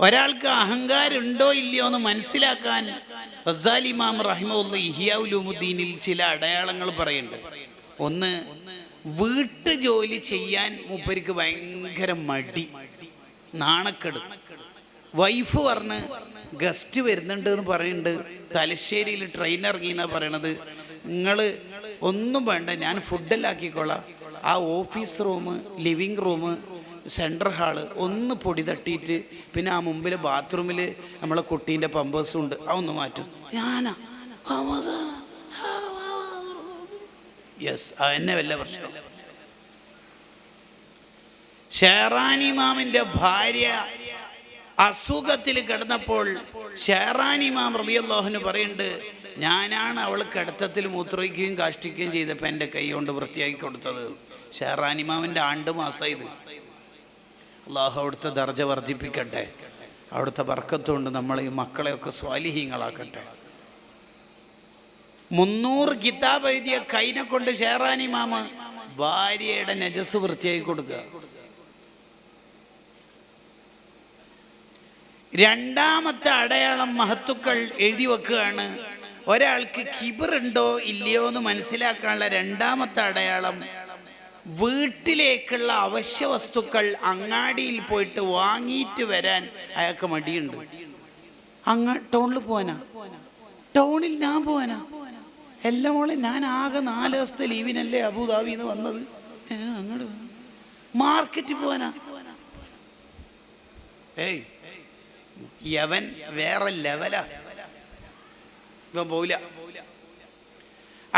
ഒരാൾക്ക് അഹങ്കാരമുണ്ടോ ഇല്ലയോ എന്ന് മനസ്സിലാക്കാൻ ഫസാലിമാം റഹിമുല്ല ഇഹിയാവുലുമുദ്ദീനിൽ ചില അടയാളങ്ങൾ പറയുന്നുണ്ട്. ഒന്ന് വീട്ടു ജോലി ചെയ്യാൻ മൂപ്പർക്ക് ഭയങ്കര മടി. നാണക്കെട്. വൈഫ് പറഞ്ഞ് ഗസ്റ്റ് വരുന്നുണ്ട് എന്ന് പറയുന്നുണ്ട്. തലശ്ശേരിയിൽ ട്രെയിൻ ഇറങ്ങി എന്നാ പറയണത്. നിങ്ങൾ ഒന്നും വേണ്ട ഞാൻ ഫുഡെല്ലാം ആക്കിക്കോളാം. ആ office room living room central hall ഒന്ന് പൊടി തട്ടിയിട്ട് പിന്നെ ആ മുമ്പിൽ ബാത്റൂമിൽ നമ്മളെ കുട്ടീന്റെ പമ്പേഴ്സും ഉണ്ട്. അതൊന്ന് മാറ്റും. ഞാനാ. യെസ് എന്നെ വല്ല പ്രശ്നം ഷെഹറാനിമാമിന്റെ ഭാര്യ അസുഖത്തിൽ കിടന്നപ്പോൾ ഷെഹറാനിമാം റബിയല്ലോഹന് പറയുന്നുണ്ട് ഞാനാണ് അവൾ കിടത്തത്തിൽ മൂത്രയ്ക്കുകയും കാഷ്ടിക്കുകയും ചെയ്തപ്പോൾ എന്റെ കൈ കൊണ്ട് വൃത്തിയാക്കി കൊടുത്തത്. ഷെഹറാനിമാമിന്റെ ആണ്ട് ഇത് അള്ളാഹു അവിടുത്തെ ദർജ വർദ്ധിപ്പിക്കട്ടെ. അവിടുത്തെ വർക്കത്തുകൊണ്ട് നമ്മളെ ഈ മക്കളെയൊക്കെ സ്വാലിഹീങ്ങളാക്കട്ടെ. മുന്നൂറ് കിതാബ് എഴുതിയ കൈനെ കൊണ്ട് ഷെഹറാനി മാമ ഭാര്യയുടെ നജസ് വൃത്തിയായി കൊടുക്കുക രണ്ടാമത്തെ അടയാളം മഹത്തുക്കൾ എഴുതി വെക്കുകയാണ്. ഒരാൾക്ക് കിബറുണ്ടോ ഇല്ലയോ എന്ന് മനസ്സിലാക്കാനുള്ള രണ്ടാമത്തെ അടയാളം വീട്ടിലേക്കുള്ള അവശ്യ വസ്തുക്കൾ അങ്ങാടിയിൽ പോയിട്ട് വാങ്ങിയിട്ട് വരാൻ അയാൾക്ക് മടിയുണ്ട്. അങ്ങ ടൗണിൽ പോവാനാ? ടൗണിൽ ഞാൻ പോവാനാ? എല്ലാം മോളെ ഞാൻ ആകെ നാല് ദിവസത്തെ ലീവിനല്ലേ അബുദാബിന്ന് വന്നത്? അങ്ങോട്ട് മാർക്കറ്റിൽ പോവാനാ? ഏയ് യവൻ വേറെ ലെവലാ. ഇവൻ പോവില്ല.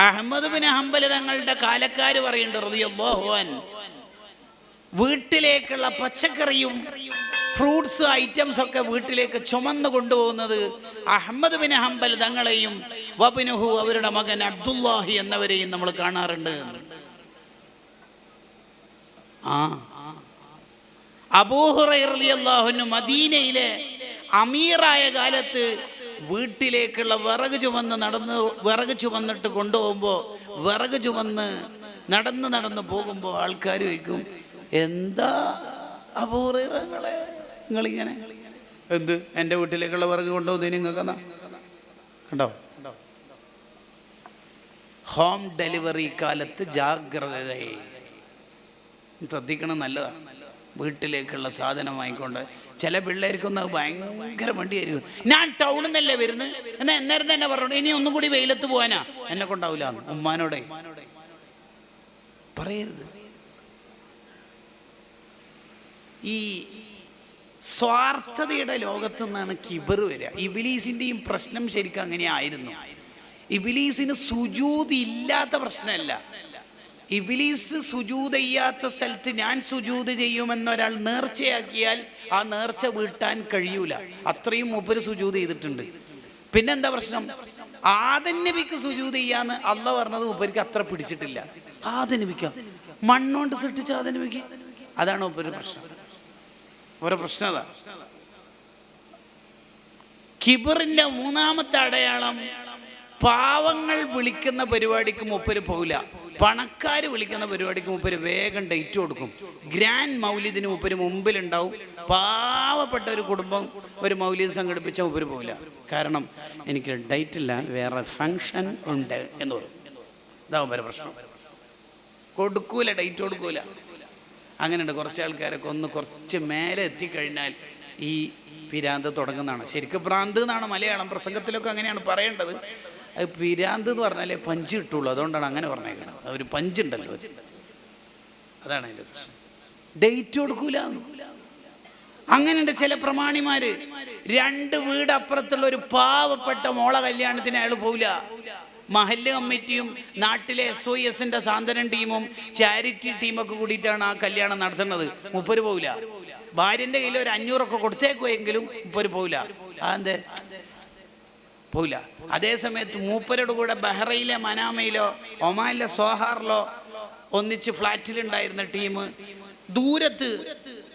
അഹമ്മദ് ബിൻ ഹംബൽ തങ്ങളുടെ കാലക്കാര് പറയുന്നുണ്ട് റളിയല്ലാഹു അൻഹു. വീട്ടിലേക്കുള്ള പച്ചക്കറിയും ഫ്രൂട്ട്സ് ഐറ്റംസ് ഒക്കെ വീട്ടിലേക്ക് ചുമന്നു കൊണ്ടുപോകുന്നത് അഹമ്മദ് ബിൻ ഹംബൽ തങ്ങളെയും വബിനുഹു അവരുടെ മകൻ അബ്ദുല്ലാഹി എന്നവരെയും നമ്മൾ കാണാറുണ്ട്. ആ. അബൂഹുറു മദീനയിലെ അമീറായ കാലത്ത് വീട്ടിലേക്കുള്ള വിറക് ചുമന്ന് നടന്ന് വിറക് ചുമന്നിട്ട് കൊണ്ടുപോകുമ്പോൾ വിറക് ചുമന്ന് നടന്ന് നടന്ന് പോകുമ്പോൾ ആൾക്കാർ ചോദിക്കും എന്താ അപൂർവങ്ങളെ നിങ്ങളിങ്ങനെ? എന്ത്? എന്റെ വീട്ടിലേക്കുള്ള വിറക് കൊണ്ടുപോകുന്നതിന് നിങ്ങൾക്ക് എന്നാ കണ്ടോ? ഹോം ഡെലിവറി കാലത്ത് ജാഗ്രതയെ ശ്രദ്ധിക്കണം നല്ലതാണ് വീട്ടിലേക്കുള്ള സാധനം വാങ്ങിക്കൊണ്ട് ചില പിള്ളേർക്കൊന്നും ഭയങ്കര വണ്ടിയായിരിക്കും ഞാൻ ടൗണിൽ നിന്നല്ലേ വരുന്നത്? എന്നാൽ എന്നേരം തന്നെ പറഞ്ഞു ഇനി ഒന്നും കൂടി വെയിലത്ത് പോകാനാ എന്നെ കൊണ്ടാവില്ല ഉമ്മാനോടെ. പറയരുത്. ഈ സ്വാർത്ഥതയുടെ ലോകത്തു നിന്നാണ് കിബർ വരിക. ഇബിലീസിന്റെയും പ്രശ്നം ശരിക്കും അങ്ങനെ ആയിരുന്നു ഇബിലീസിന് സുജൂതി ഇല്ലാത്ത പ്രശ്നമല്ല. ഇബിലീസ് സുജൂത് ചെയ്യാത്ത സ്ഥലത്ത് ഞാൻ സുജൂത് ചെയ്യുമെന്നൊരാൾ നേർച്ചയാക്കിയാൽ ആ നേർച്ച വീട്ടാൻ കഴിയൂല. അത്രയും മൂപ്പര് സുജൂത് ചെയ്തിട്ടുണ്ട്. പിന്നെന്താ പ്രശ്നം? ആദൻ നബിക്ക് ചെയ്യാന്ന് അല്ല പറഞ്ഞത് മൂപ്പർക്ക് അത്ര പിടിച്ചിട്ടില്ല. ആദൻ നബിക്ക? മണ്ണോണ്ട് സൃഷ്ടിച്ച ആദൻ അതാണ് മൂപ്പര് പ്രശ്നം. ഒരു പ്രശ്നം അതാ. കിബറിന്റെ മൂന്നാമത്തെ അടയാളം പാവങ്ങൾ വിളിക്കുന്ന പരിപാടിക്ക് മുപ്പര് പോകില്ല പണക്കാർ വിളിക്കുന്ന പരിപാടിക്ക് മുപ്പര് വേഗം ഡേറ്റ് കൊടുക്കും. ഗ്രാൻഡ് മൗലിദിന് മുപ്പര് മുമ്പിലുണ്ടാവും. പാവപ്പെട്ട ഒരു കുടുംബം ഒരു മൗലിദ് സംഘടിപ്പിച്ച മുപ്പര് പോകില്ല കാരണം എനിക്ക് ഡേറ്റ് ഇല്ല വേറെ ഫങ്ഷൻ ഉണ്ട് എന്ന് പറയും. ഇതാവും വരെ പ്രശ്നം. കൊടുക്കൂല ഡേറ്റ് കൊടുക്കൂല. അങ്ങനെയുണ്ട് കുറച്ച് ആൾക്കാരൊക്കെ ഒന്ന് കുറച്ച് മേലെ എത്തിക്കഴിഞ്ഞാൽ ഈ പിരാന്ത് തുടങ്ങുന്നതാണ്. ശരിക്കും ഭ്രാന്ത് എന്നാണ് മലയാളം പ്രസംഗത്തിലൊക്കെ അങ്ങനെയാണ് പറയേണ്ടത്. പിരാന്ത് എന്ന് പറഞ്ഞാലേ പഞ്ച് കിട്ടുള്ളൂ. അതുകൊണ്ടാണ് അങ്ങനെ പറഞ്ഞേക്കുന്നത് അവർ പഞ്ചുണ്ടല്ലോ. അതാണ് അതിന്റെ പ്രശ്നം. ഡേറ്റ് കൊടുക്കൂല അങ്ങനെയുണ്ട് ചില പ്രമാണിമാർ രണ്ട് വീട് അപ്പുറത്തുള്ള ഒരു പാവപ്പെട്ട മോള കല്യാണത്തിന് അയാൾ പോവില്ല. മഹല്ല് കമ്മിറ്റിയും നാട്ടിലെ എസ് ഒ എസിന്റെ സാന്ത്വനം ടീമും ചാരിറ്റി ടീമൊക്കെ കൂടിയിട്ടാണ് ആ കല്യാണം നടത്തുന്നത്. മുപ്പര് പോവില്ല. ഭാര്യന്റെ കയ്യിൽ ഒരു അഞ്ഞൂറൊക്കെ കൊടുത്തേക്കുമെങ്കിലും മുപ്പര് പോവില്ല. അതെന്തേ? പോയില്ല. അതേസമയത്ത് മൂപ്പരുടെ കൂടെ ബഹ്റയിലെ മനാമയിലോ ഒമാനിലെ സോഹാറിലോ ഒന്നിച്ച് ഫ്ലാറ്റിലുണ്ടായിരുന്ന ടീം ദൂരത്ത്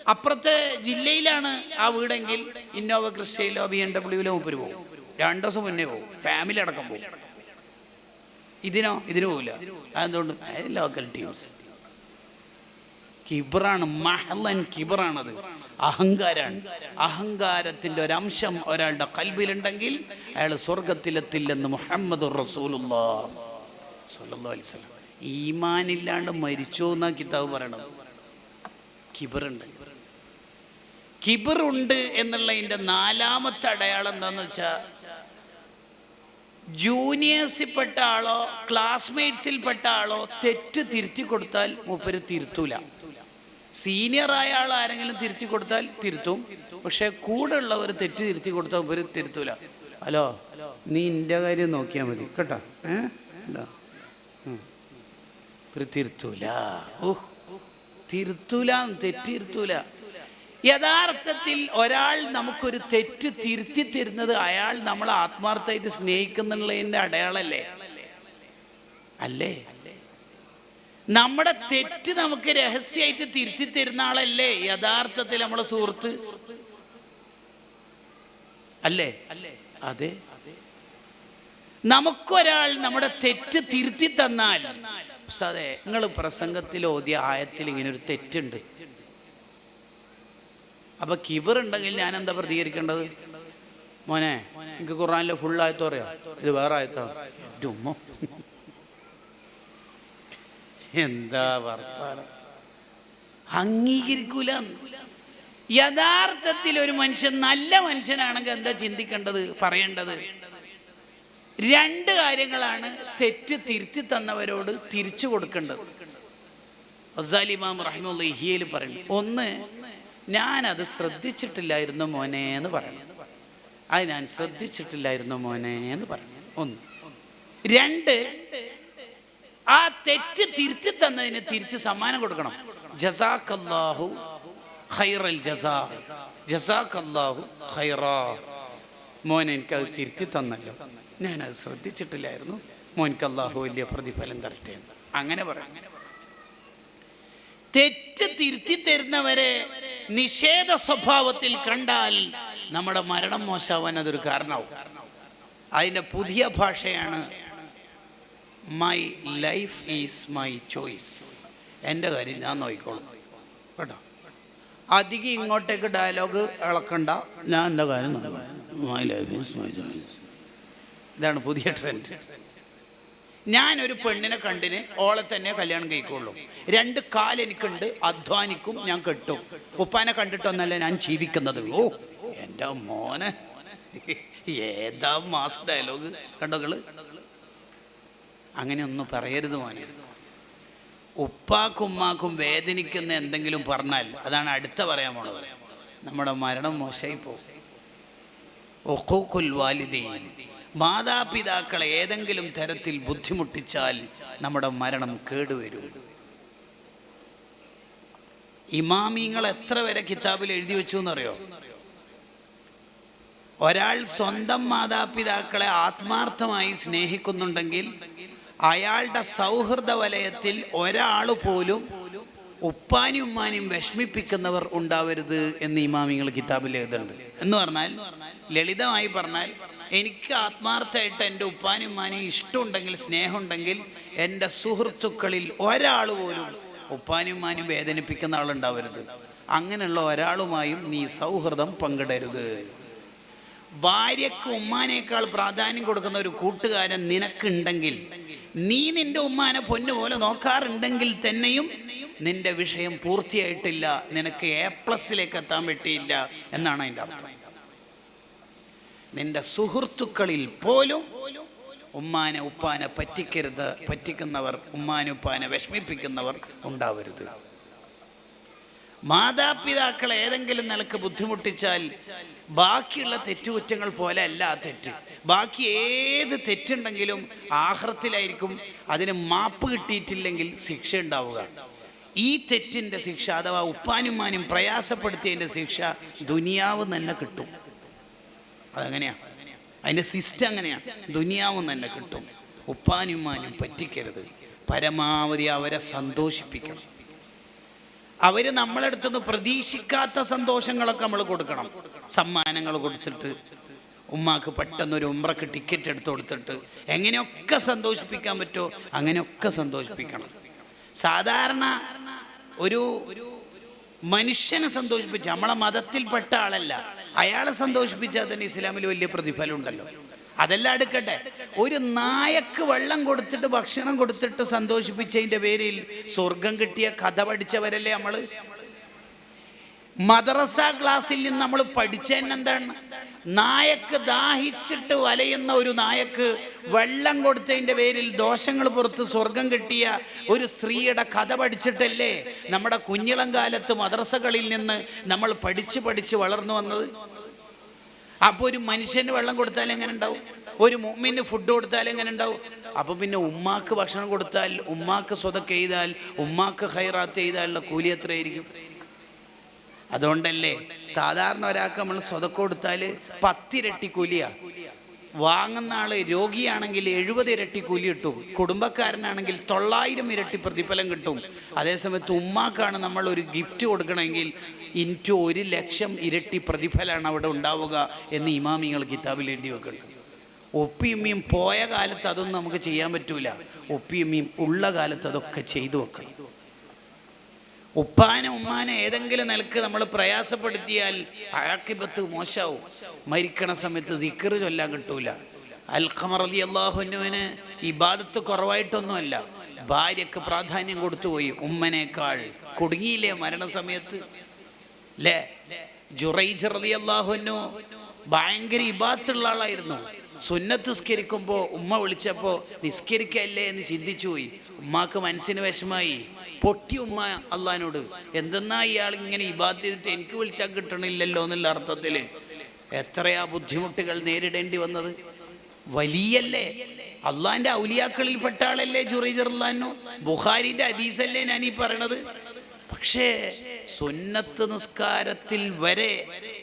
അപ്പുറത്തെ ജില്ലയിലാണ് ആ വീടെങ്കിൽ ഇന്നോവ ക്രിസ്റ്റയിലോ ബി എം ഡബ്ല്യൂയിലോ മൂപ്പര് പോകും രണ്ടു ദിവസം മുന്നേ പോകും ഫാമിലി അടക്കം പോകും ഇതിനോ? ഇതിനു പോകില്ല അതെന്തുകൊണ്ട്? ലോക്കൽ ടീംസ് കിബറാണ് മഹലൻ കിബറാണത്. അഹങ്കാരാണ്. അഹങ്കാരത്തിന്റെ ഒരംശം ഒരാളുടെ കൽബിലുണ്ടെങ്കിൽ അയാൾ സ്വർഗത്തിലെത്തില്ലെന്ന് മുഹമ്മദ് ഈമാനില്ലാണ്ട് മരിച്ചോ എന്നാ കിതാബ് പറയണത്? കിബറുണ്ട്. കിബറുണ്ട് എന്നുള്ളതിന്റെ നാലാമത്തെ അടയാളം എന്താന്ന് വെച്ചാൽ ജൂനിയേഴ്സിൽപ്പെട്ട ആളോ ക്ലാസ്മേറ്റ്സിൽപ്പെട്ട ആളോ തെറ്റ് തിരുത്തി കൊടുത്താൽ മൂപ്പര് തിരുത്തൂല. സീനിയർ ആയ ആൾ ആരെങ്കിലും തിരുത്തി കൊടുത്താൽ തിരുത്തും. പക്ഷെ കൂടെ ഉള്ളവർ തെറ്റ് തിരുത്തി കൊടുത്താൽ ഉപരി തിരുത്തൂല. ഹലോ? നീ എന്റെ കാര്യം നോക്കിയാൽ മതി. കേട്ടോ? ഏ? തിരുത്തൂല. ഓ തിരുത്തൂല തെറ്റ് തിരുത്തൂല. യഥാർത്ഥത്തിൽ ഒരാൾ നമുക്കൊരു തെറ്റ് തിരുത്തി തരുന്നത് അയാൾ നമ്മൾ ആത്മാർത്ഥമായിട്ട് സ്നേഹിക്കുന്നുള്ളതിന്റെ അടയാളല്ലേ? അല്ലേ? നമ്മുടെ തെറ്റ് നമുക്ക് രഹസ്യമായിട്ട് തിരുത്തി തരുന്ന ആളല്ലേ? യഥാർത്ഥത്തിൽ നമ്മളെ സുഹൃത്ത്. അല്ലേ? അല്ലേ അതെ. നമുക്കൊരാൾ നമ്മുടെ തെറ്റ് തിരുത്തി തന്നാൽ അതെ നിങ്ങൾ പ്രസംഗത്തിൽ ഓതിയ ആയത്തിൽ ഇങ്ങനെ ഒരു തെറ്റുണ്ട്. അപ്പൊ കിബർ ഉണ്ടെങ്കിൽ ഞാൻ എന്താ പ്രതികരിക്കേണ്ടത്? മോനെ എനിക്ക് ഖുറാനിലെ ഫുൾ ആയത്തോ അറിയാം? ഇത് വേറെ ആയത്തോ. ഏറ്റവും എന്താ വർത്താനം? അംഗീകരിക്കൂല. യഥാർത്ഥത്തിൽ ഒരു മനുഷ്യൻ നല്ല മനുഷ്യനാണെങ്കിൽ എന്താ ചിന്തിക്കേണ്ടത് പറയേണ്ടത്? രണ്ട് കാര്യങ്ങളാണ് തെറ്റ് തിരുത്തി തന്നവരോട് തിരിച്ചു കൊടുക്കേണ്ടത്. ഇമാം റഹിമുള്ള പറയുന്നു. ഒന്ന് ഞാൻ അത് ശ്രദ്ധിച്ചിട്ടില്ലായിരുന്നു മോനെ എന്ന് പറയണം. അത് ഞാൻ ശ്രദ്ധിച്ചിട്ടില്ലായിരുന്നു മോനെ എന്ന് പറഞ്ഞു ഒന്ന്. രണ്ട് ആ തെറ്റ് തിരുത്തി തന്നതിന് തിരിച്ച് സമ്മാനം കൊടുക്കണം. ജസാഖല്ലാഹു ഖൈറൽ ജസാ. ജസാഖല്ലാഹു ഖൈറാ. മോൻ എനിക്കത് തിരുത്തി തന്നല്ലോ. ഞാനത് ശ്രദ്ധിച്ചിട്ടില്ലായിരുന്നു. മോൻക്ക് അള്ളാഹു വലിയ പ്രതിഫലം തരട്ടെ അങ്ങനെ പറയാം. തെറ്റ് തിരുത്തി തരുന്നവരെ നിഷേധ സ്വഭാവത്തിൽ കണ്ടാൽ നമ്മുടെ മരണം മോശാവാൻ അതൊരു കാരണമാവും. അതിന്റെ പുതിയ ഭാഷയാണ് my life is my choice എന്റെ കാര്യം ഞാൻ നോക്കിക്കോളും. കേട്ടോ? അധികം ഇങ്ങോട്ടേക്ക് ഡയലോഗ് ഇളക്കണ്ട. ഞാൻ എന്റെ കാര്യം my life is my choice ഇതാണ് പുതിയ ട്രെൻഡ് ഞാനൊരു പെണ്ണിനെ കണ്ടിന് ഓളെ തന്നെ കല്യാണം കഴിക്കുള്ളൂ. രണ്ട് കാലെനിക്കുണ്ട് അധ്വാനിക്കും ഞാൻ കെട്ടും. ഉപ്പാനെ കണ്ടിട്ടൊന്നല്ല ഞാൻ ജീവിക്കുന്നത്. ഓ എന്റെ മോനെ. ഏതാ മാസ് ഡയലോഗ് കണ്ടോകൾ അങ്ങനെ ഒന്നും പറയരുത് മോനെ. ഉപ്പാക്കും ഉമ്മാക്കും വേദനിക്കുന്ന എന്തെങ്കിലും പറഞ്ഞാൽ അതാണ് അടുത്ത പറയാൻ പോണത്. നമ്മുടെ മരണം മോശമായി പോകും. വാലിദീൻ. മാതാപിതാക്കളെ ഏതെങ്കിലും തരത്തിൽ ബുദ്ധിമുട്ടിച്ചാൽ നമ്മുടെ മരണം കേടുവരും. ഇമാമിങ്ങൾ എത്ര വരെ കിതാബിൽ എഴുതി വെച്ചു എന്നറിയോ? ഒരാൾ സ്വന്തം മാതാപിതാക്കളെ ആത്മാർത്ഥമായി സ്നേഹിക്കുന്നുണ്ടെങ്കിൽ അയാളുടെ സൗഹൃദ വലയത്തിൽ ഒരാൾ പോലും ഉപ്പാനും ഉമ്മാനും വിഷമിപ്പിക്കുന്നവർ ഉണ്ടാവരുത് എന്ന് ഇമാമിങ്ങൾ കിതാബിൽ എഴുതുന്നുണ്ട്. എന്ന് പറഞ്ഞാൽ ലളിതമായി പറഞ്ഞാൽ എനിക്ക് ആത്മാർത്ഥമായിട്ട് എന്റെ ഉപ്പാനും ഉമ്മാനും ഇഷ്ടമുണ്ടെങ്കിൽ സ്നേഹമുണ്ടെങ്കിൽ എന്റെ സുഹൃത്തുക്കളിൽ ഒരാൾ പോലും ഉപ്പാനും ഉമ്മാനും വേദനിപ്പിക്കുന്ന ആളുണ്ടാവരുത്. അങ്ങനെയുള്ള ഒരാളുമായും നീ സൗഹൃദം പങ്കിടരുത്. ഭാര്യക്ക് ഉമ്മാനേക്കാൾ പ്രാധാന്യം കൊടുക്കുന്ന ഒരു കൂട്ടുകാരൻ നിനക്കുണ്ടെങ്കിൽ നീ നിന്റെ ഉമ്മാനെ പൊന്നു പോലെ നോക്കാറുണ്ടെങ്കിൽ തന്നെയും നിന്റെ വിഷയം പൂർത്തിയായിട്ടില്ല. നിനക്ക് എ പ്ലസിലേക്ക് എത്താൻ പറ്റിയില്ല എന്നാണ് അതിന്റെ അർത്ഥം. നിന്റെ സുഹൃത്തുക്കളിൽ പോലും ഉമ്മാനെ ഉപ്പാനെ പറ്റിക്കരുത് പറ്റിക്കുന്നവർ ഉമ്മാനുപ്പാനെ വിഷമിപ്പിക്കുന്നവർ ഉണ്ടാവരുത്. മാതാപിതാക്കളെ ഏതെങ്കിലും നിലയ്ക്ക് ബുദ്ധിമുട്ടിച്ചാൽ ബാക്കിയുള്ള തെറ്റുകുറ്റങ്ങൾ പോലെ അല്ല ആ തെറ്റ്. ബാക്കി ഏത് തെറ്റുണ്ടെങ്കിലും ആഹ്രത്തിലായിരിക്കും അതിന് മാപ്പ് കിട്ടിയിട്ടില്ലെങ്കിൽ ശിക്ഷ ഉണ്ടാവുക. ഈ തെറ്റിന്റെ ശിക്ഷ അഥവാ ഉപ്പാനുമാനും പ്രയാസപ്പെടുത്തിയതിന്റെ ശിക്ഷ ദുനിയാവ് തന്നെ കിട്ടും. അതങ്ങനെയാ. അതിന്റെ സിസ്റ്റം അങ്ങനെയാ. ദുനിയാവ് തന്നെ കിട്ടും. ഉപ്പാനുമാനും പറ്റിക്കരുത്. പരമാവധി അവരെ സന്തോഷിപ്പിക്കണം. അവർ നമ്മളെടുത്തുനിന്ന് പ്രതീക്ഷിക്കാത്ത സന്തോഷങ്ങളൊക്കെ നമ്മൾ കൊടുക്കണം. സമ്മാനങ്ങൾ കൊടുത്തിട്ട് ഉമ്മാക്ക് പെട്ടെന്നൊരു ഉമ്രക്ക് ടിക്കറ്റ് എടുത്ത് കൊടുത്തിട്ട് എങ്ങനെയൊക്കെ സന്തോഷിപ്പിക്കാൻ പറ്റുമോ അങ്ങനെയൊക്കെ സന്തോഷിപ്പിക്കണം. സാധാരണ ഒരു മനുഷ്യനെ സന്തോഷിപ്പിച്ച നമ്മളെ മതത്തിൽപ്പെട്ട ആളല്ല അയാളെ സന്തോഷിപ്പിച്ചാൽ തന്നെ ഇസ്ലാമിൽ വലിയ പ്രതിഫലം ഉണ്ടല്ലോ. അതെല്ലാം എടുക്കട്ടെ. ഒരു നായക്ക് വെള്ളം കൊടുത്തിട്ട് ഭക്ഷണം കൊടുത്തിട്ട് സന്തോഷിപ്പിച്ചതിന്റെ പേരിൽ സ്വർഗം കിട്ടിയ കഥ പഠിച്ചവരല്ലേ നമ്മൾ മദ്രസ ക്ലാസ്സിൽ നിന്ന് നമ്മൾ പഠിച്ചെന്താണ് നായക്ക് ദാഹിച്ചിട്ട് വലയുന്ന ഒരു നായക്ക് വെള്ളം കൊടുത്തതിന്റെ പേരിൽ ദോഷങ്ങൾ പുറത്ത് സ്വർഗം കിട്ടിയ ഒരു സ്ത്രീയുടെ കഥ പഠിച്ചിട്ടല്ലേ നമ്മുടെ കുഞ്ഞിളം കാലത്ത് മദ്രസകളിൽ നിന്ന് നമ്മൾ പഠിച്ച് പഠിച്ച് വളർന്നു വന്നത്? അപ്പോൾ ഒരു മനുഷ്യന് വെള്ളം കൊടുത്താൽ എങ്ങനെ ഉണ്ടാവും? ഒരു മുമ്മിന് ഫുഡ് കൊടുത്താൽ എങ്ങനെ ഉണ്ടാവും? അപ്പോൾ പിന്നെ ഉമ്മാക്ക് ഭക്ഷണം കൊടുത്താൽ ഉമ്മാക്ക് സ്വതക്ക് ചെയ്താൽ ഉമ്മാക്ക് ഹൈറാത്ത് ചെയ്താലുള്ള കൂലി എത്രയായിരിക്കും? അതുകൊണ്ടല്ലേ സാധാരണ ഒരാൾക്ക് നമ്മൾ സ്വതക്ക് കൊടുത്താൽ പത്തിരട്ടി കൂലിയാ. വാങ്ങുന്ന ആൾ രോഗിയാണെങ്കിൽ എഴുപത് ഇരട്ടി കൂലി കിട്ടും. കുടുംബക്കാരനാണെങ്കിൽ തൊള്ളായിരം ഇരട്ടി പ്രതിഫലം കിട്ടും. അതേസമയത്ത് ഉമ്മാക്കാണ് നമ്മൾ ഒരു ഗിഫ്റ്റ് കൊടുക്കണമെങ്കിൽ ഇന്റു ഒരു ലക്ഷം ഇരട്ടി പ്രതിഫലമാണ് അവിടെ ഉണ്ടാവുക എന്ന് ഇമാമിങ്ങൾ കിതാബിൽ എഴുതി വെക്കുന്നുണ്ട്. ഒപ്പിയമ്മയും പോയ കാലത്ത് അതൊന്നും നമുക്ക് ചെയ്യാൻ പറ്റൂല. ഒപ്പിയമ്മയും ഉള്ള കാലത്ത് അതൊക്കെ ചെയ്തു വെക്കണം. ഉപ്പാനെ ഉമ്മാനെ ഏതെങ്കിലും നിലയ്ക്ക് നമ്മൾ പ്രയാസപ്പെടുത്തിയാൽ അയാക്കിബത്ത് മോശാവും. മരിക്കണ സമയത്ത് ദിക്കറ് ചൊല്ലാൻ കിട്ടൂല. അൽഖമർ അലി അള്ളാഹുനുവിന് ഇബാദത്ത് കുറവായിട്ടൊന്നുമല്ല. ഭാര്യക്ക് പ്രാധാന്യം കൊടുത്തുപോയി ഉമ്മനേക്കാൾ. കുടുങ്ങിയില്ലേ മരണസമയത്ത് ലേ ജുറൈജ് റലി അള്ളാഹുനു ഭയങ്കര ഇബാത്തുള്ള ആളായിരുന്നു. സുന്നത്ത് നിസ്കരിക്കുമ്പോൾ ഉമ്മ വിളിച്ചപ്പോൾ നിസ്കരിക്കല്ലേ എന്ന് ചിന്തിച്ചു പോയി. ഉമ്മാക്ക് മനസ്സിന് വിഷമായി. പൊട്ടി ഉമ്മ അള്ളഹാനോട് എന്തെന്നാ ഇയാൾ ഇങ്ങനെ ഇബാദ് ചെയ്തിട്ട് എനിക്ക് വിളിച്ചാൽ കിട്ടണില്ലല്ലോ എന്നുള്ള അർത്ഥത്തിൽ എത്രയാ ബുദ്ധിമുട്ടുകൾ നേരിടേണ്ടി വന്നത്? വലിയല്ലേ. അള്ളാന്റെ ഔലിയാക്കളിൽപ്പെട്ട ആളല്ലേ ജുറൈജർലാനു ബുഖാരിന്റെ അദീസല്ലേ ഞാൻ ഈ പറയണത്. പക്ഷേ സുന്നത്ത് നിസ്കാരത്തിൽ വരെ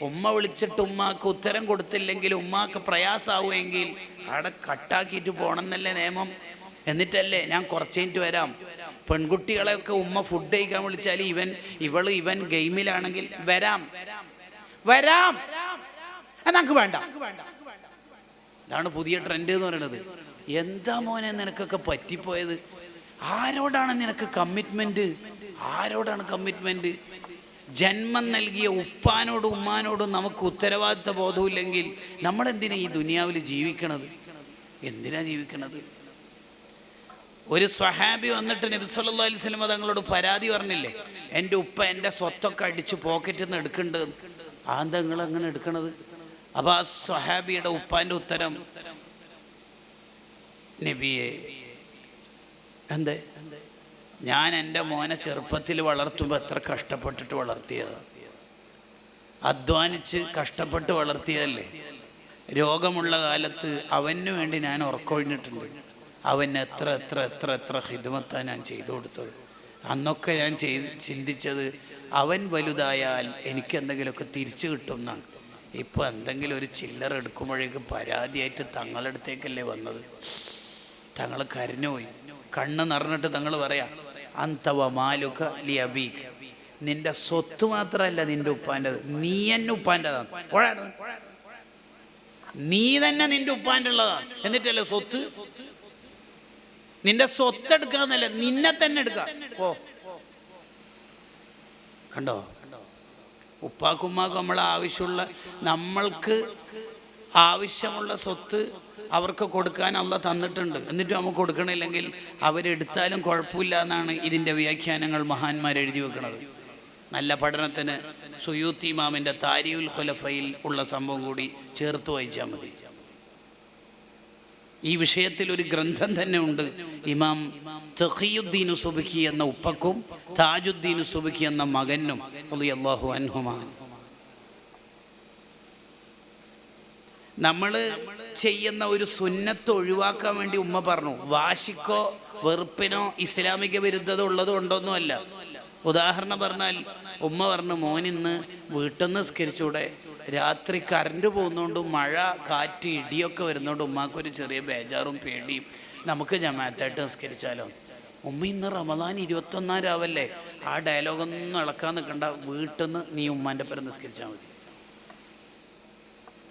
ഉമ്മ വിളിച്ചിട്ട് ഉമ്മാക്ക് ഉത്തരം കൊടുത്തില്ലെങ്കിൽ ഉമ്മാക്ക് പ്രയാസാവുമെങ്കിൽ അവിടെ കട്ടാക്കിയിട്ട് പോകണമെന്നല്ലേ നിയമം? എന്നിട്ടല്ലേ ഞാൻ കുറച്ച് കഴിഞ്ഞിട്ട് വരാം. പെൺകുട്ടികളെയൊക്കെ ഉമ്മ ഫുഡ് കഴിക്കാൻ വിളിച്ചാൽ ഇവൻ ഇവൾ ഇവൻ ഗെയിമിലാണെങ്കിൽ വരാം. വരാം. നമുക്ക് വേണ്ട. ഇതാണ് പുതിയ ട്രെൻഡ് എന്ന് പറയുന്നത്. എന്താ മോനെ നിനക്കൊക്കെ പറ്റിപ്പോയത്? ആരോടാണ് നിനക്ക് കമ്മിറ്റ്മെന്റ് ആരോടാണ് കമ്മിറ്റ്മെന്റ് ജന്മം നൽകിയ ഉപ്പാനോടും ഉമ്മാനോടും നമുക്ക് ഉത്തരവാദിത്ത ബോധമില്ലെങ്കിൽ നമ്മൾ എന്തിനാ ഈ ദുനിയാവിൽ ജീവിക്കണത്? എന്തിനാ ജീവിക്കണത്? ഒരു സ്വഹാബി വന്നിട്ട് നബി സല്ലല്ലാഹു അലൈഹി വസല്ലം തങ്ങളോട് പരാതി പറഞ്ഞില്ലേ? എന്റെ ഉപ്പ എന്റെ സ്വത്തൊക്കെ അടിച്ച് പോക്കറ്റിൽ നിന്ന് എടുക്കേണ്ടത് ആന്താ നിങ്ങൾ അങ്ങനെ എടുക്കണത്? അപ്പോൾ ആ സ്വഹാബിയുടെ ഉപ്പാന്റെ ഉത്തരം നബിയെ എന്തേ? ഞാൻ എന്റെ മോനെ ചെറുപ്പത്തിൽ വളർത്തുമ്പോൾ എത്ര കഷ്ടപ്പെട്ടിട്ട് വളർത്തിയതാണ് അധ്വാനിച്ച് കഷ്ടപ്പെട്ട് വളർത്തിയതല്ലേ? രോഗമുള്ള കാലത്ത് അവന് വേണ്ടി ഞാൻ ഉറക്കൊഴിഞ്ഞിട്ടുണ്ട്. അവൻ എത്ര എത്ര എത്ര എത്ര ഹിദ്മത്താണ് ഞാൻ ചെയ്തു കൊടുത്തത്. അന്നൊക്കെ ഞാൻ ചെയ്ത് ചിന്തിച്ചത് അവൻ വലുതായാൽ എനിക്ക് എന്തെങ്കിലുമൊക്കെ തിരിച്ചു കിട്ടും എന്നാണ് ഇപ്പോൾ എന്തെങ്കിലും ഒരു ചില്ലറ എടുക്കുമ്പോഴേക്ക് പരാതിയായിട്ട് തങ്ങളുടെ അടുത്തേക്കല്ലേ വന്നത് തങ്ങൾ കരഞ്ഞുപോയി കണ്ണ് നിറഞ്ഞിട്ട് തങ്ങൾ പറയാ അന്തവ മാലുക ലി നിന്റെ സ്വത്ത് മാത്രമല്ല നിന്റെ ഉപ്പാന്റെത്. നീ എന്നെ ഉപ്പാന്റെതാണ്. നീ തന്നെ നിന്റെ ഉപ്പാന്റെ ഉള്ളതാണ് എന്നിട്ടല്ലേ സ്വത്ത്? നിന്റെ സ്വത്ത് എടുക്കാന്നല്ല നിന്നെ തന്നെ എടുക്കാം. ഓ കണ്ടോ? ഉപ്പാക്കുമ്മാക്കും നമ്മൾ ആവശ്യമുള്ള നമ്മൾക്ക് ആവശ്യമുള്ള സ്വത്ത് അവർക്ക് കൊടുക്കാൻ അള്ള തന്നിട്ടുണ്ട്. എന്നിട്ട് നമുക്ക് കൊടുക്കണില്ലെങ്കിൽ അവരെടുത്താലും കുഴപ്പമില്ല എന്നാണ് ഇതിന്റെ വ്യാഖ്യാനങ്ങൾ മഹാന്മാർ എഴുതി വെക്കുന്നത് നല്ല പഠനത്തിന് സുയൂത്തി ഇമാമിന്റെ താരിയുൽ ഖുലഫയിൽ ഉള്ള സംഭവം കൂടി ചേർത്ത് വായിച്ചാൽ മതി. ഈ വിഷയത്തിൽ ഒരു ഗ്രന്ഥം തന്നെ ഉണ്ട്. ഇമാം തഖിയുദ്ദീൻ സുബിഖി എന്ന ഉപ്പക്കും താജുദ്ദീൻ സുബിഖി എന്ന മകനും അള്ളാഹു അൻഹുമാ. നമ്മൾ ചെയ്യുന്ന ഒരു സുന്നത്ത് ഒഴിവാക്കാൻ വേണ്ടി ഉമ്മ പറഞ്ഞു. വാശിക്കോ വെറുപ്പിനോ ഇസ്ലാമിക വിരുദ്ധത ഉള്ളത് ഉദാഹരണം പറഞ്ഞാൽ ഉമ്മ പറഞ്ഞു മോനിന്ന് വീട്ടിൽ നിന്ന് സ്കരിച്ചൂടെ രാത്രി കറണ്ട് പോകുന്നതുകൊണ്ട് മഴ കാറ്റ് ഇടിയൊക്കെ വരുന്നതുകൊണ്ട് ഉമ്മാക്കൊരു ചെറിയ ബേജാറും പേടിയും. നമുക്ക് ജമാഅത്തായിട്ട് നിസ്കരിച്ചാലോ? ഉമ്മ ഇന്ന് റമദാൻ ഇരുപത്തൊന്നാം രാവല്ലേ? ആ ഡയലോഗൊന്നും ഇളക്കാൻ നിൽക്കണ്ട വീട്ടിൽ നിന്ന് നീ ഉമ്മാന്റെ പേര് നിസ്കരിച്ചാൽ മതി.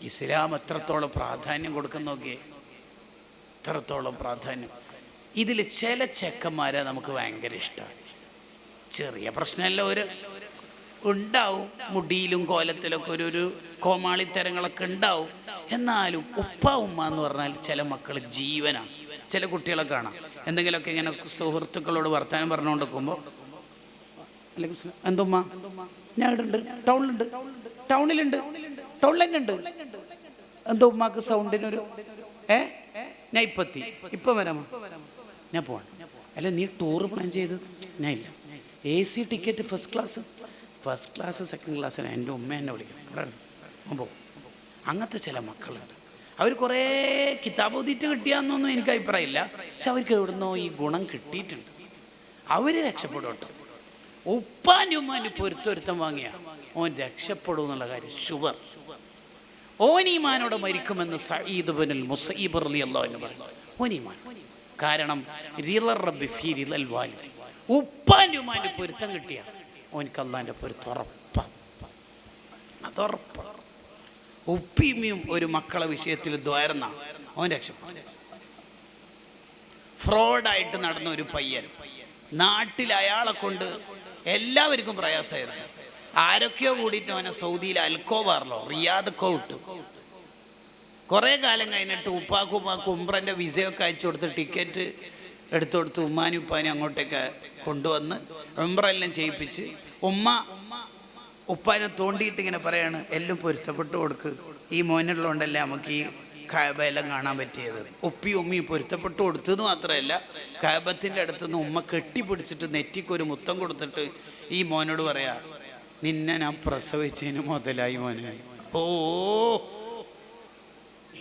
ഇസ്ലാം എത്രത്തോളം പ്രാധാന്യം കൊടുക്കുന്ന നോക്കിയേ. എത്രത്തോളം പ്രാധാന്യം. ഇതിൽ ചില ചെക്കന്മാരെ നമുക്ക് ഭയങ്കര ഇഷ്ടമാണ് ചെറിയ പ്രശ്നമല്ല ഒരു ഉണ്ടാവും. മുടിയിലും കോലത്തിലൊക്കെ ഒരു ഒരു കോമാളിത്തരങ്ങളൊക്കെ ഉണ്ടാവും. എന്നാലും ഉപ്പ ഉമ്മ എന്ന് പറഞ്ഞാൽ ചില മക്കൾ ജീവനാണ് ചില കുട്ടികളെ കാണാം. എന്തെങ്കിലുമൊക്കെ ഇങ്ങനെ സുഹൃത്തുക്കളോട് വർത്താനം പറഞ്ഞുകൊണ്ട് നിൽക്കുമ്പോൾ സ്ലാം. എന്തുമ്മ ഞാൻ ഇവിടെ ഉണ്ട് ടൗണിലുണ്ട്. ടൗണിലുണ്ട്. ടൗണിൽ തന്നെ ഉണ്ട്. എന്തോ ഉമ്മാക്ക് സൗണ്ടിനൊരു ഏ? ഞാൻ ഇപ്പത്തി ഇപ്പം വരാമോ ഞാൻ പോവാണ്. അല്ല നീ ടൂർ പ്ലാൻ ചെയ്തത് ഞാൻ ഇല്ല. A C ticket first class first class second ക്ലാസ്സിന് എന്റെ ഉമ്മ എന്നെ വിളിക്കണം. ഇവിടെ മുമ്പോ അങ്ങനത്തെ ചില മക്കളുണ്ട്. അവർ കുറേ കിതാബ് ഓതിയിട്ട് കിട്ടിയാന്നൊന്നും എനിക്ക് അഭിപ്രായമില്ല. പക്ഷെ അവർക്ക് എവിടുന്നോ ഈ ഗുണം കിട്ടിയിട്ടുണ്ട്. അവർ രക്ഷപ്പെടുന്നുണ്ട്. ഉപ്പാന്റെ ഉമ്മാന്റെ പൊരുത്തൊരുത്തം വാങ്ങിയ ഓൻ രക്ഷപ്പെടും എന്നുള്ള കാര്യം ഷുവർ. ഓനീമാനോട് മരിക്കുമെന്ന് സഈദ് ബിനുൽ അൻഹു പറഞ്ഞു. ഓനീമാൻ കാരണം റബ്ബി ഫീ റിലൽ വാലിദി. ഉപ്പാന്റെ ഉമ്മാന്റെ പൊരുത്തം കിട്ടിയ ഓനിക്ക് അള്ളാന്റെ ഒരു തുറപ്പ ഉപ്പിയും ഒരു മക്കളെ വിഷയത്തിൽ ദ്വാരന്ന. അവൻ രക്ഷ ഫ്രോഡായിട്ട് നടന്ന ഒരു പയ്യൻ നാട്ടിൽ അയാളെ കൊണ്ട് എല്ലാവർക്കും പ്രയാസമായിരുന്നു. ആരൊക്കെയോ കൂടിയിട്ട് അവനെ സൗദിയിൽ അൽക്കോവാറിലോ റിയാദ് കോട്ട് കുറേ കാലം കഴിഞ്ഞിട്ട് ഉപ്പാക്കും ഉപ്പാക്കും ഉംറന്റെ വിസയൊക്കെ അയച്ചു കൊടുത്ത് ടിക്കറ്റ് എടുത്തു കൊടുത്ത് ഉമ്മാനും ഉപ്പാനും അങ്ങോട്ടേക്ക് കൊണ്ടുവന്ന് എല്ലാം ചെയ്യിപ്പിച്ച് ഉമ്മ ഉപ്പാനെ തോണ്ടിയിട്ട് ഇങ്ങനെ പറയാണ് എല്ലാം പൊരുത്തപ്പെട്ട് കൊടുക്ക്. ഈ മോനുള്ളതുകൊണ്ടല്ലേ നമുക്ക് ഈ കായബയെല്ലാം കാണാൻ പറ്റിയത്? ഉപ്പി ഉമ്മയും പൊരുത്തപ്പെട്ട് കൊടുത്തത് മാത്രമല്ല കായബത്തിന്റെ അടുത്തുനിന്ന് ഉമ്മ കെട്ടിപ്പിടിച്ചിട്ട് നെറ്റിക്കൊരു മുത്തം കൊടുത്തിട്ട് ഈ മോനോട് പറയാ നിന്നെ ഞാൻ പ്രസവിച്ചതിന് മുതലായി മോനെ. ഓ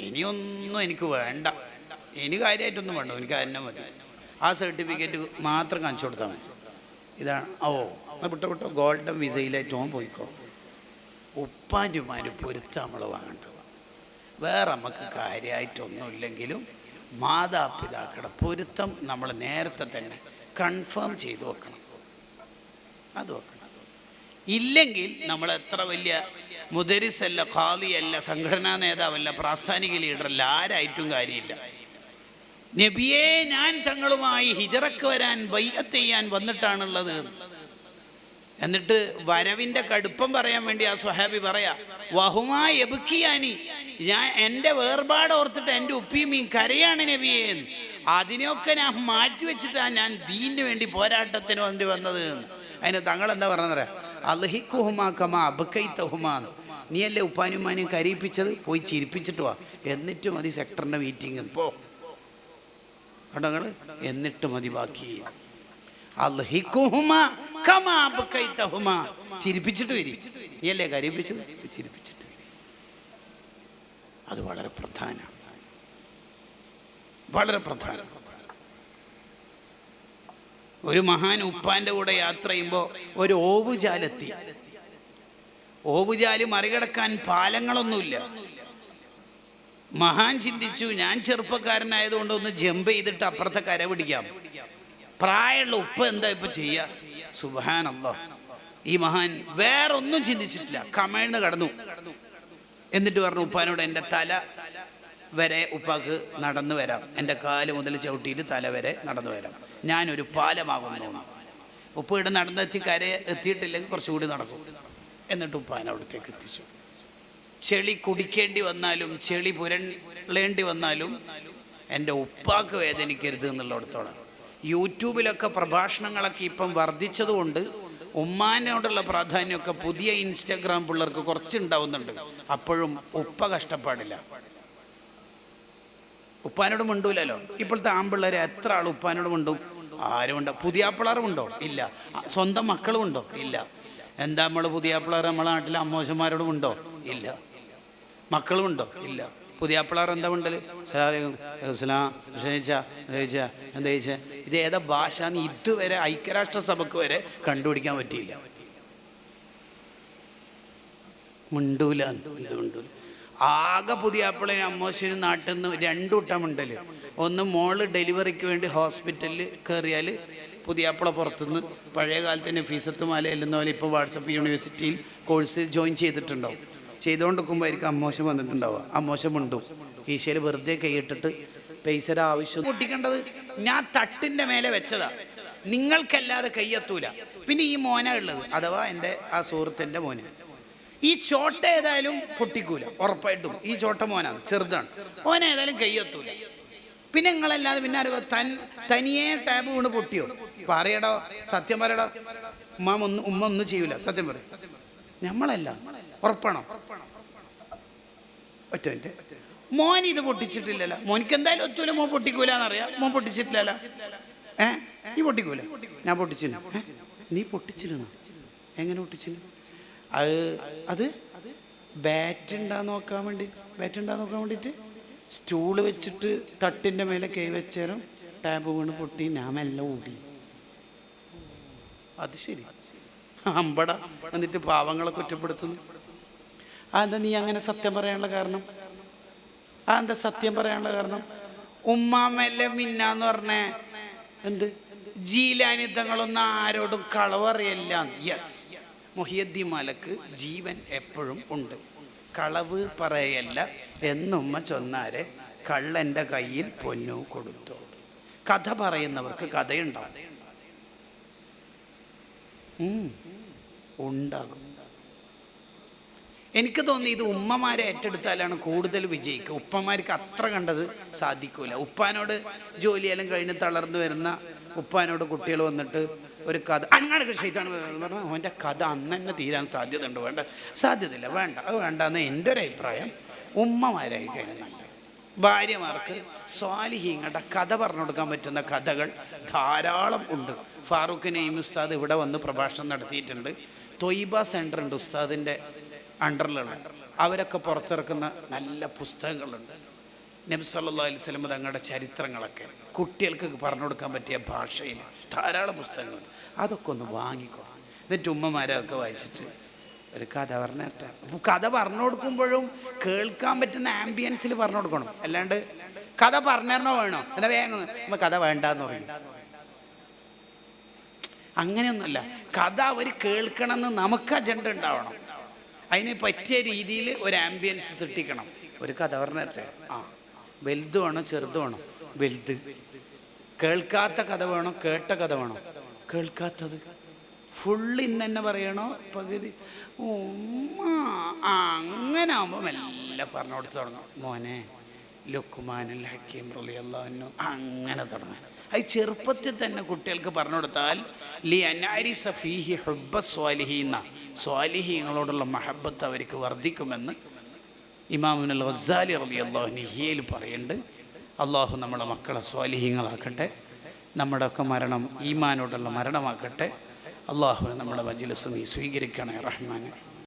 ഇനിയൊന്നും എനിക്ക് വേണ്ട. ഇനി കാര്യമായിട്ടൊന്നും വേണ്ട. എനിക്ക് തന്നെ മതി. ആ സർട്ടിഫിക്കറ്റ് മാത്രം കാണിച്ചു കൊടുത്താൽ മതി. ഇതാണ് ഓ എന്നാൽ വിട്ടോ വിട്ടോ. ഗോൾഡൻ വിസയിലായിട്ട് ഓൻ പോയിക്കോ. ഉപ്പാന്റുമാര് പൊരുത്തം നമ്മൾ വാങ്ങേണ്ടത്. വേറെ നമുക്ക് കാര്യമായിട്ടൊന്നുമില്ലെങ്കിലും മാതാപിതാക്കളുടെ പൊരുത്തം നമ്മൾ നേരത്തെ തന്നെ കൺഫേം ചെയ്ത് വെക്കണം. അത് വെക്കണം. ഇല്ലെങ്കിൽ നമ്മൾ എത്ര വലിയ മുദരിസല്ല ഖാദിയല്ല സംഘടനാ നേതാവല്ല പ്രാസ്ഥാനിക ലീഡറല്ല ആരായിട്ടും കാര്യമില്ല. നബിയെ ഞാൻ തങ്ങളുമായി ഹിജറക്ക് വരാൻ ബൈഅത്ത് ചെയ്യാൻ വന്നിട്ടാണുള്ളത്. എന്നിട്ട് വരവിന്റെ കടുപ്പം പറയാൻ വേണ്ടി ആ സ്വഹാബി പറയാ വഹുമാ എബുക്കിയാനി. ഞാൻ എന്റെ വേർപാട് ഓർത്തിട്ട് എന്റെ ഉപ്പിയും കരയാണ് നബിയെ. അതിനെയൊക്കെ ഞാൻ മാറ്റി വെച്ചിട്ടാണ് ഞാൻ ദീനിന് വേണ്ടി പോരാട്ടത്തിന് വേണ്ടി വന്നത്. അതിന് തങ്ങൾ എന്താ പറഞ്ഞത് അലഹിക്കുഹുമാക്കമാ കമാ അബക്കൈത്തഹുമാ നീയല്ലേ ഉപ്പാനുമാനും കരയിപ്പിച്ചത്? പോയി ചിരിപ്പിച്ചിട്ട് വാ. എന്നിട്ട് മതി സെക്ടറിന്റെ മീറ്റിംഗ് പോ. കേട്ടോ എന്നിട്ട് മതി ബാക്കി. ചിരിപ്പിച്ചിട്ട് വരി. നീയല്ലേ കരയിപ്പിച്ചത്? ചിരിപ്പിച്ചിട്ട് അത് വളരെ പ്രധാനമാണ് വളരെ പ്രധാനം. ഒരു മഹാൻ ഉപ്പാന്റെ കൂടെ യാത്ര ചെയ്യുമ്പോൾ ഒരു ഓവുചാലെത്തി. ഓവുചാൽ മറികടക്കാൻ പാലങ്ങളൊന്നുമില്ല. മഹാൻ ചിന്തിച്ചു ഞാൻ ചെറുപ്പക്കാരനായതുകൊണ്ട് ഒന്ന് ജമ്പ് ചെയ്തിട്ട് അപ്പുറത്തെ കര പിടിക്കാം. പ്രായമുള്ള ഉപ്പ എന്താ ഇപ്പൊ ചെയ്യാ? സുബാനല്ലോ ഈ മഹാൻ വേറെ ഒന്നും ചിന്തിച്ചിട്ടില്ല. കമഴ്ന്ന് കടന്നു. എന്നിട്ട് പറഞ്ഞു ഉപ്പാനോട് എന്റെ തല വരെ ഉപ്പാക്ക് നടന്നു വരാം. എന്റെ കാൽ മുതൽ ചവിട്ടിയിട്ട് തല വരെ നടന്നു വരാം. ഞാനൊരു പാലമാകുന്നു. ഉപ്പ ഇവിടെ നടന്നെത്തി കര എത്തിയിട്ടില്ലെങ്കിൽ കുറച്ചുകൂടി നടക്കും. എന്നിട്ട് ഉപ്പാൻ അവിടത്തേക്ക് എത്തിച്ചു. ചെളി കുടിക്കേണ്ടി വന്നാലും ചെളി പുരളേണ്ടി വന്നാലും എന്റെ ഉപ്പാക്ക് വേദനിക്കരുത് എന്നുള്ളിടത്തോളം. യൂട്യൂബിലൊക്കെ പ്രഭാഷണങ്ങളൊക്കെ ഇപ്പം വർദ്ധിച്ചതുകൊണ്ട് ഉമ്മാനോടുള്ള പ്രാധാന്യമൊക്കെ പുതിയ ഇൻസ്റ്റാഗ്രാം പിള്ളേർക്ക് കുറച്ചുണ്ടാവുന്നുണ്ട്. അപ്പോഴും ഉപ്പ കഷ്ടപ്പാടില്ല. ഉപ്പാനോട് മിണ്ടൂലല്ലോ? ഇപ്പോഴത്തെ ആമ്പിള്ളേരെ എത്ര ആൾ ഉപ്പാനോട് മിണ്ടും? ആരുമുണ്ടോ പുതിയാപ്പിളാറുമുണ്ടോ ഇല്ല. സ്വന്തം മക്കളും ഉണ്ടോ? ഇല്ല. എന്താ നമ്മൾ പുതിയ പിള്ളേർ നമ്മളെ നാട്ടിലെ അമ്മോശന്മാരോടും ഉണ്ടോ ഇല്ല. മക്കളും ഉണ്ടോ ഇല്ല പുതിയ പിള്ളേർ എന്താ ഉണ്ടൽ ക്ഷണിച്ച എന്താ ചോദിച്ചാ? ഇത് ഏതാ ഭാഷ ഇതുവരെ ഐക്യരാഷ്ട്ര സഭക്ക് വരെ കണ്ടുപിടിക്കാൻ പറ്റിയില്ല. മുണ്ടൂല. എന്ത് മിണ്ടൂല. ആകെ പുതിയ അപ്പിളിന് അമ്മശ്ശേരി നാട്ടിൽ നിന്ന് രണ്ടു വട്ടം ഉണ്ടൽ ഒന്ന് മോൾ ഡെലിവറിക്ക് വേണ്ടി ഹോസ്പിറ്റലിൽ കയറിയാൽ പുതിയ അപ്പിള പുറത്തുനിന്ന് പഴയ കാലത്ത് തന്നെ ഫീസത്ത് മാല എല്ലുന്ന പോലെ ഇപ്പോൾ വാട്സപ്പ് യൂണിവേഴ്സിറ്റിയിൽ കോഴ്സ് ജോയിൻ ചെയ്തിട്ടുണ്ടാവും. ചെയ്തുകൊണ്ടിരിക്കുമ്പോഴായിരിക്കും അമ്മോശം വന്നിട്ടുണ്ടാവുക. അമ്മോശം ഉണ്ടു കീശയിൽ വെറുതെ കൈയിട്ടിട്ട് പൈസയുടെ ആവശ്യം പൊട്ടിക്കേണ്ടത് ഞാൻ തട്ടിന്റെ മേലെ വെച്ചതാ. നിങ്ങൾക്കല്ലാതെ കയ്യെത്തൂല. പിന്നെ ഈ മോന ഉള്ളത്. അഥവാ എന്റെ ആ സുഹൃത്തിന്റെ മോന്. ഈ ചോട്ട ഏതായാലും പൊട്ടിക്കൂല ഉറപ്പായിട്ടും. ഈ ചോട്ട മോനാണ് ചെറുതാണ്. മോന ഏതായാലും കയ്യെത്തൂല. പിന്നെ നിങ്ങളല്ലാതെ പിന്നെ അറിയോ തൻ തനിയെ ടാബ് വീണ് പൊട്ടിയോ? പറയടോ സത്യം പറയടോ. ഉമ്മ ഒന്ന് ഉമ്മ ഒന്നും ചെയ്യൂല. സത്യം പറ നമ്മളല്ല ഉറപ്പാണോ. ഒറ്റ മിനിറ്റ്. മോൻ ഇത് പൊട്ടിച്ചിട്ടില്ലല്ലോ. മോനിക്ക് എന്തായാലും ഒത്തൂല മോൻ പൊട്ടിക്കൂലെന്നറിയാം. മോൻ പൊട്ടിച്ചിട്ടില്ലല്ലോ. ഏ? നീ പൊട്ടിക്കൂല? ഞാൻ പൊട്ടിച്ചില്ല. നീ പൊട്ടിച്ചിരുന്നു എങ്ങനെ പൊട്ടിച്ചിന് അത് അത് ബാറ്റ് ഉണ്ടാ നോക്കാൻ വേണ്ടി ബാറ്റ് ഉണ്ടാ നോക്കാൻ വേണ്ടിയിട്ട് സ്റ്റൂൾ വെച്ചിട്ട് തട്ടിന്റെ മേലെ കൈ വെച്ചേരം ടാബ് വീണ് പൊട്ടി ഞാൻ എല്ലാം ഓടി. അത് ശരി. അമ്പട. എന്നിട്ട് പാവങ്ങളെ കുറ്റപ്പെടുത്തുന്നു. അതെന്താ നീ അങ്ങനെ സത്യം പറയാനുള്ള കാരണം? അതെന്താ സത്യം പറയാനുള്ള കാരണം? ഉമ്മാമല്ല മിന്നാന്ന് പറഞ്ഞേ. എന്ത്? ജീലാനിത്തങ്ങളൊന്നും ആരോടും കളവറിയല്ല യെസ് മൊഹിയദ്ദി മലക്ക് ജീവൻ എപ്പോഴും ഉണ്ട്. കളവ് പറയല്ല എന്നുമ്മ ചൊന്നാരെ കള്ളന്റെ കയ്യിൽ പൊന്നു കൊടുത്തു. കഥ പറയുന്നവർക്ക് കഥയുണ്ടാവും. ഉണ്ടാകും. എനിക്ക് തോന്നി ഇത് ഉമ്മമാരെ ഏറ്റെടുത്താലാണ് കൂടുതൽ വിജയിക്കുക. ഉപ്പമാർക്ക് അത്ര കണ്ടത് സാധിക്കൂല. ഉപ്പാനോട് ജോലിയെല്ലാം കഴിഞ്ഞ് തളർന്നു വരുന്ന ഉപ്പാനോട് കുട്ടികൾ വന്നിട്ട് ഒരു കഥ അങ്ങനെ ക്ഷയിത്താണ് പറഞ്ഞാൽ അവന്റെ കഥ അന്ന് തന്നെ തീരാൻ സാധ്യത ഉണ്ട് വേണ്ട സാധ്യതയില്ല. വേണ്ട അത് വേണ്ടെന്ന് എന്റെ ഒരു അഭിപ്രായം. ഉമ്മമാരായി കഴിഞ്ഞാൽ ഭാര്യമാർക്ക് സ്വാലിഹീങ്ങളുടെ കഥ പറഞ്ഞു കൊടുക്കാൻ പറ്റുന്ന കഥകൾ ധാരാളം ഉണ്ട്. ഫാറൂഖ് നെയ്മ് ഉസ്താദ് ഇവിടെ വന്ന് പ്രഭാഷണം നടത്തിയിട്ടുണ്ട്. തൊയ്ബ സെന്റർ ഉണ്ട് ഉസ്താദിന്റെ അണ്ടറിലുള്ള അവരൊക്കെ പുറത്തിറക്കുന്ന നല്ല പുസ്തകങ്ങളുണ്ട്. നബി സല്ലാ സ്വലമ തങ്ങളുടെ ചരിത്രങ്ങളൊക്കെ. കുട്ടികൾക്ക് പറഞ്ഞു കൊടുക്കാൻ പറ്റിയ ഭാഷയിൽ ധാരാളം പുസ്തകങ്ങൾ. അതൊക്കെ ഒന്ന് വാങ്ങിക്കോ. എന്നിട്ട് ഉമ്മമാരൊക്കെ വായിച്ചിട്ട് ഒരു കഥ പറഞ്ഞിട്ട് കഥ പറഞ്ഞു കൊടുക്കുമ്പോഴും കേൾക്കാൻ പറ്റുന്ന ആംബിയൻസിൽ പറഞ്ഞു കൊടുക്കണം. അല്ലാണ്ട് കഥ പറഞ്ഞോ വേണോ? എന്നാ വേഗം നമ്മ കഥ വേണ്ടെന്ന് പറയും. അങ്ങനെയൊന്നുമല്ല. കഥ അവർ കേൾക്കണമെന്ന് നമുക്ക് അജണ്ട ഉണ്ടാവണം. അതിന് പറ്റിയ രീതിയിൽ ഒരു ആംബിയൻസ് സൃഷ്ടിക്കണം. ഒരു കഥ പറഞ്ഞിട്ട് ആ. വലുത് വേണോ ചെറുത് വേണോ? വലുത്. കേൾക്കാത്ത കഥ വേണോ? കേട്ട കഥ വേണോ? കേൾക്കാത്തത്. ഫുള്ള് ഇന്ന് തന്നെ പറയണോ? പകുതി. ഉമ്മ. അങ്ങനെ ആകുമ്പോൾ എല്ലാം പറഞ്ഞു കൊടുത്ത് തുടങ്ങും. മോനെ ലുക്കുമാനുൽ ഹക്കീം റളിയല്ലാഹു അങ്ങനെ തുടങ്ങും. അത് ചെറുപ്പത്തിൽ തന്നെ കുട്ടികൾക്ക് പറഞ്ഞു കൊടുത്താൽ ലി അനാരി സഫീഹി ഹുബ്ബ സ്വാലിഹീന്ന സ്വാലിഹീങ്ങളോടുള്ള മഹബത്ത് അവർക്ക് വർദ്ധിക്കുമെന്ന് ഇമാമുനൽ ഗസാലി റബി അള്ളാഹു നിഹിയയിൽ പറയുന്നുണ്ട്. അള്ളാഹു നമ്മുടെ മക്കളെ സ്വാലിഹീങ്ങളാക്കട്ടെ. നമ്മുടെയൊക്കെ മരണം ഈമാനോടുള്ള മരണമാക്കട്ടെ. അള്ളാഹു നമ്മുടെ മജ്ലിസ് നീ സ്വീകരിക്കണേ റഹ്മാനെ.